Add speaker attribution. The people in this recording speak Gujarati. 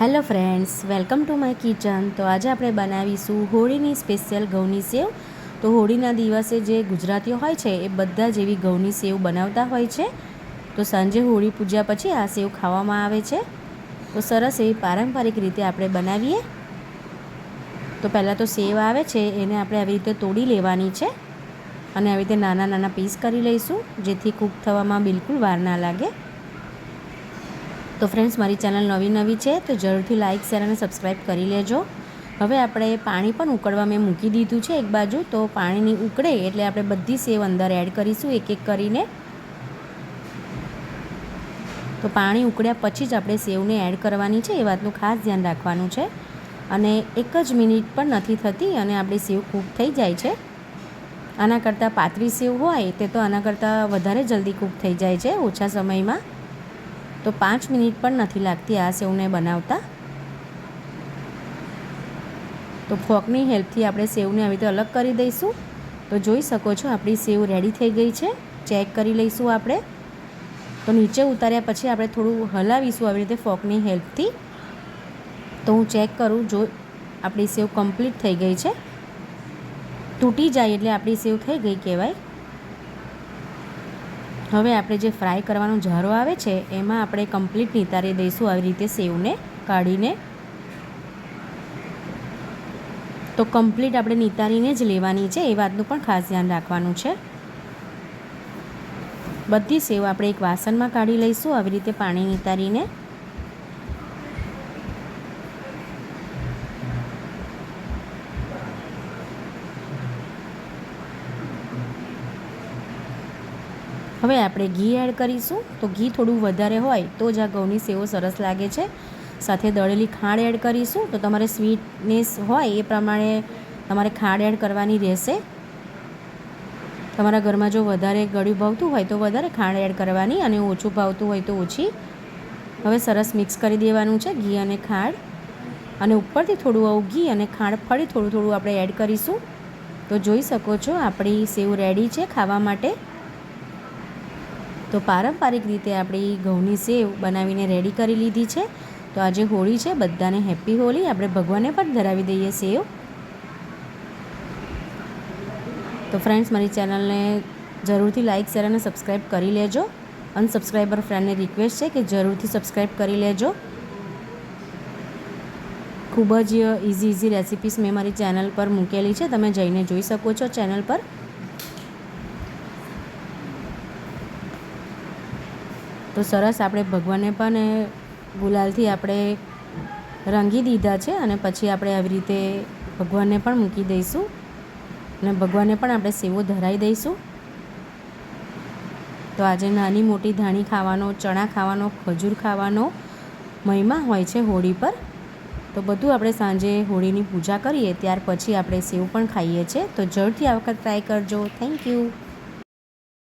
Speaker 1: Hello friends welcome to my kitchen તો આજે આપણે બનાવીશું હોળીની સ્પેશિયલ ઘઉંની સેવ. તો હોળીના દિવસે જે ગુજરાતીઓ હોય છે, એ બધા જ એવી ઘઉંની સેવ બનાવતા હોય છે. તો સાંજે હોળી પૂજા પછી આ સેવ ખાવામાં આવે છે. તો સરસ એવી પારંપરિક રીતે આપણે બનાવીએ. તો પહેલાં તો સેવ આવે છે, એને આપણે આવી રીતે તોડી લેવાની છે. અને આવી રીતે નાના નાના પીસ કરી લઈશું, જેથી કૂક થવામાં બિલકુલ વાર ના લાગે. તો ફ્રેન્ડ્સ મારી ચેનલ નવી નવી છે, તો જરૂરથી લાઇક શેર અને સબસ્ક્રાઈબ કરી લેજો. હવે આપણે પાણી પણ ઉકળવા મેં મૂકી દીધું છે એક બાજુ, તો પાણીની ઉકળે એટલે આપણે બધી સેવ અંદર એડ કરીશું, એક એક કરીને. તો પાણી ઉકળ્યા પછી જ આપણે સેવને એડ કરવાની છે, એ વાતનું ખાસ ધ્યાન રાખવાનું છે. અને એક જ મિનિટ પણ નથી થતી અને આપણી સેવ કૂક થઈ જાય છે. આના કરતાં પાતળી સેવ હોય, તે તો આના કરતાં વધારે જલ્દી કૂક થઈ જાય છે, ઓછા સમયમાં. તો પાંચ મિનિટ પણ નથી લાગતી આ સેવને બનાવતા. તો ફોકની હેલ્પથી આપણે સેવને આવી રીતે અલગ કરી દઈશું. તો જોઈ શકો છો આપણી સેવ રેડી થઈ ગઈ છે. ચેક કરી લઈશું આપણે. તો નીચે ઉતાર્યા પછી આપણે થોડું હલાવીશું આવી રીતે ફોકની હેલ્પથી. તો હું ચેક કરું, જો આપણી સેવ કમ્પ્લીટ થઈ ગઈ છે. તૂટી જાય એટલે આપણી સેવ થઈ ગઈ કહેવાય. હવે આપણે જે ફ્રાય કરવાનો ઝારો આવે છે, એમાં આપણે કમ્પ્લીટ નિતારી દઈશું આવી રીતે સેવને કાઢીને. તો કમ્પ્લીટ આપણે નિતારીને જ લેવાની છે, એ વાતનું પણ ખાસ ધ્યાન રાખવાનું છે. બધી સેવ આપણે એક વાસણમાં કાઢી લઈશું, આવી રીતે પાણી નિતારીને. હવે આપણે ઘી એડ કરીશું. તો ઘી થોડું વધારે હોય તો જ આ ઘઉંની સેવો સરસ લાગે છે. સાથે દળેલી ખાંડ એડ કરીશું. તો તમારે સ્વીટનેસ હોય એ પ્રમાણે તમારે ખાંડ એડ કરવાની રહેશે. તમારા ઘરમાં જો વધારે ગળ્યું ભાવતું હોય તો વધારે ખાંડ એડ કરવાની અને ઓછું ભાવતું હોય તો ઓછી. હવે સરસ મિક્સ કરી દેવાનું છે ઘી અને ખાંડ. અને ઉપરથી થોડું આવું ઘી અને ખાંડ ફરી થોડું થોડું આપણે એડ કરીશું. તો જોઈ શકો છો આપણી સેવ રેડી છે ખાવા માટે. તો પારંપરિક રીતે આપણી ઘઉંની સેવ બનાવીને રેડી કરી લીધી છે. તો આજે હોળી છે, બધાને હેપી હોળી. આપણે ભગવાનને પણ ધરાવી દઈએ સેવ. તો ફ્રેન્ડ્સ મારી ચેનલને જરૂરથી લાઇક શેર અને સબસ્ક્રાઈબ કરી લેજો. અનસબસ્ક્રાઈબર ફ્રેન્ડને રિક્વેસ્ટ છે કે જરૂરથી સબસ્ક્રાઈબ કરી લેજો. ખૂબ જ ઇઝી ઇઝી રેસિપીસ મેં મારી ચેનલ પર મૂકેલી છે. તમે જઈને જોઈ શકો છો ચેનલ પર. તો સરસ આપણે ભગવાનને પણ ગુલાલથી આપણે રંગી દીધા છે અને પછી આપણે આવી રીતે ભગવાનને પણ મૂકી દઈશું. અને ભગવાનને પણ આપણે સેવો ધરાવી દઈશું. તો આજે નાની મોટી ધાણી ખાવાનો, ચણા ખાવાનો, ખજૂર ખાવાનો મહિમા હોય છે હોળી પર. તો બધું આપણે સાંજે હોળીની પૂજા કરીએ, ત્યાર પછી આપણે સેવ પણ ખાઈએ છીએ. તો જરૂરથી આ વખત ટ્રાય કરજો. Thank you